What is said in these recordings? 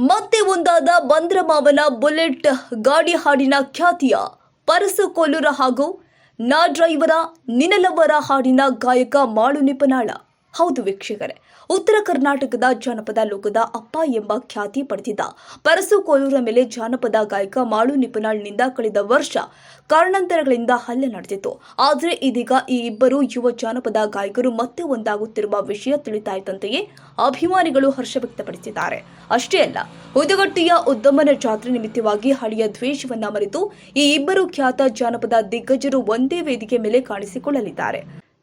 ಮತ್ತೆ ಒಂದಾದ ಬಂದ್ರಮಾವನ ಬುಲೆಟ್ ಗಾಡಿ ಹಾಡಿನ ಖ್ಯಾತಿಯ ಪರಸು ಹಾಗೂ ನಾ ಡ್ರೈವರ ನಿನಲವರ ಹಾಡಿನ ಗಾಯಕ ಮಾಳು ನಿಪನಾಳ. ಹೌದು ವೀಕ್ಷಕರೇ, ಉತ್ತರ ಕರ್ನಾಟಕದ ಜಾನಪದ ಲೋಕದ ಅಪ್ಪ ಎಂಬ ಖ್ಯಾತಿ ಪಡೆದಿದ್ದ ಪರಸು ಕೋಲೂರ ಮೇಲೆ ಜಾನಪದ ಗಾಯಕ ಮಾಳು ನಿಪನಾಳ್ನಿಂದ ಕಳೆದ ವರ್ಷ ಕಾರಣಾಂತರಗಳಿಂದ ಹಲ್ಲೆ ನಡೆದಿತ್ತು. ಆದರೆ ಇದೀಗ ಈ ಇಬ್ಬರು ಯುವ ಜಾನಪದ ಗಾಯಕರು ಮತ್ತೆ ಒಂದಾಗುತ್ತಿರುವ ವಿಷಯ ತಿಳಿತಾಯಿತಂತೆಯೇ ಅಭಿಮಾನಿಗಳು ಹರ್ಷ ವ್ಯಕ್ತಪಡಿಸಿದ್ದಾರೆ. ಅಷ್ಟೇ ಅಲ್ಲ, ಉದಗಟ್ಟಿಯ ಉದ್ದಮನ ಜಾತ್ರೆ ನಿಮಿತ್ತವಾಗಿ ಹಳೆಯ ದ್ವೇಷವನ್ನ ಮರೆತು ಈ ಇಬ್ಬರು ಖ್ಯಾತ ಜಾನಪದ ದಿಗ್ಗಜರು ಒಂದೇ ವೇದಿಕೆ ಮೇಲೆ ಕಾಣಿಸಿಕೊಳ್ಳಲಿದ್ದಾರೆ.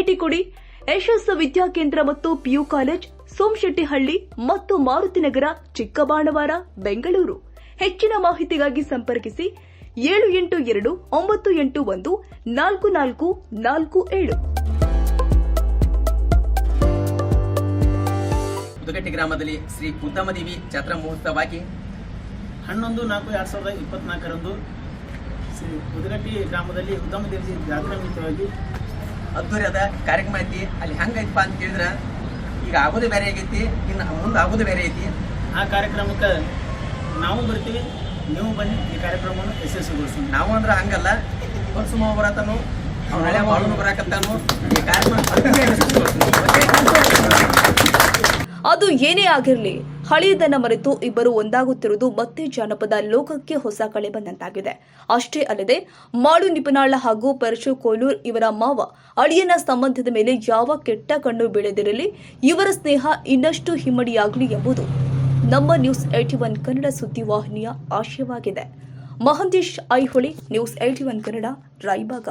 ಭೇಟಿ ಕೊಡಿ. ಯಶಸ್ಸು ವಿದ್ಯಾಕೇಂದ್ರ ಮತ್ತು ಪಿಯು ಕಾಲೇಜ್, ಸೋಮಶೆಟ್ಟಿಹಳ್ಳಿ ಮತ್ತು ಮಾರುತಿನಗರ ಚಿಕ್ಕಬಾಣವಾರ, ಬೆಂಗಳೂರು. ಹೆಚ್ಚಿನ ಮಾಹಿತಿಗಾಗಿ ಸಂಪರ್ಕಿಸಿ ಏಳು ಎಂಟು ಎರಡು, ಒಂಬತ್ತು ಎಂಟು ಒಂದು, ನಾಲ್ಕು ನಾಲ್ಕು ನಾಲ್ಕು ಏಳು. ಉದಗಟ್ಟಿ ಗ್ರಾಮದಲ್ಲಿ ಶ್ರೀ ಉತ್ತಮದೇವಿ ಜಾತ್ರಾ ಮಹೋತ್ಸವವಾಗಿ ಹನ್ನೊಂದು ನಾಲ್ಕು ಎರಡ್ ಸಾವಿರದ ಇಪ್ಪತ್ನಾಲ್ಕರಂದು ಶ್ರೀ ಉದಗಟ್ಟಿ ಗ್ರಾಮದಲ್ಲಿ ಉತ್ತಮ ದೇವಿ ಜಾತ್ರಾ ನಿಮಿತ್ತವಾಗಿ ಅದ್ದೂರಿಯಾದ ಕಾರ್ಯಕ್ರಮ ಐತಿ. ಅಲ್ಲಿ ಹೆಂಗೈತಪ್ಪ ಅಂತ ಕೇಳಿದ್ರೆ ಈಗ ಆಗೋದು ಬೇರೆ ಆಗೈತಿ ಇನ್ನು ಮುಂದೆ ಆಗೋದು ಬೇರೆ ಐತಿ. ಆ ಕಾರ್ಯಕ್ರಮಕ್ಕೆ ನಾವು ಬರ್ತೀವಿ ನೀವು ಬನ್ನಿ ಈ ಕಾರ್ಯಕ್ರಮವನ್ನು ಯಶಸ್ವಿಗೊಳಿಸ್ತೀವಿ ನಾವು ಅಂದ್ರೆ ಹಂಗಲ್ಲ. ಮಾವ ಬರತಾನು ಅವ್ನ ಹಳೆ ಮಾಡೋನು ಬರಾಕತ್ತಾನು ಈ ಕಾರ್ಯಕ್ರಮ ಅದ್ದೂರಿ ಅದು ಏನೇ ಆಗಿರಲಿ ಹಳೆಯದನ್ನ ಮರೆತು ಇಬ್ಬರು ಒಂದಾಗುತ್ತಿರುವುದು ಮತ್ತೆ ಜಾನಪದ ಲೋಕಕ್ಕೆ ಹೊಸ ಕಳೆ ಬಂದಂತಾಗಿದೆ. ಅಷ್ಟೇ ಅಲ್ಲದೆ, ಮಾಡು ನಿಪನಾಳ ಹಾಗೂ ಪರಶು ಕೋಲೂರ್ ಇವರ ಮಾವ ಅಳಿಯನ ಸಂಬಂಧದ ಮೇಲೆ ಯಾವ ಕೆಟ್ಟ ಕಣ್ಣು ಬೀಳದಿರಲಿ, ಇವರ ಸ್ನೇಹ ಇನ್ನಷ್ಟು ಹಿಮ್ಮಡಿಯಾಗಲಿ ಎಂಬುದು ನಮ್ಮ ನ್ಯೂಸ್ ಏಟಿ ಒನ್ ಕನ್ನಡ ಸುದ್ದಿವಾಹಿನಿಯ ಆಶಯವಾಗಿದೆ. Mahantesh Aihole, news AT one Kannada, Raybag.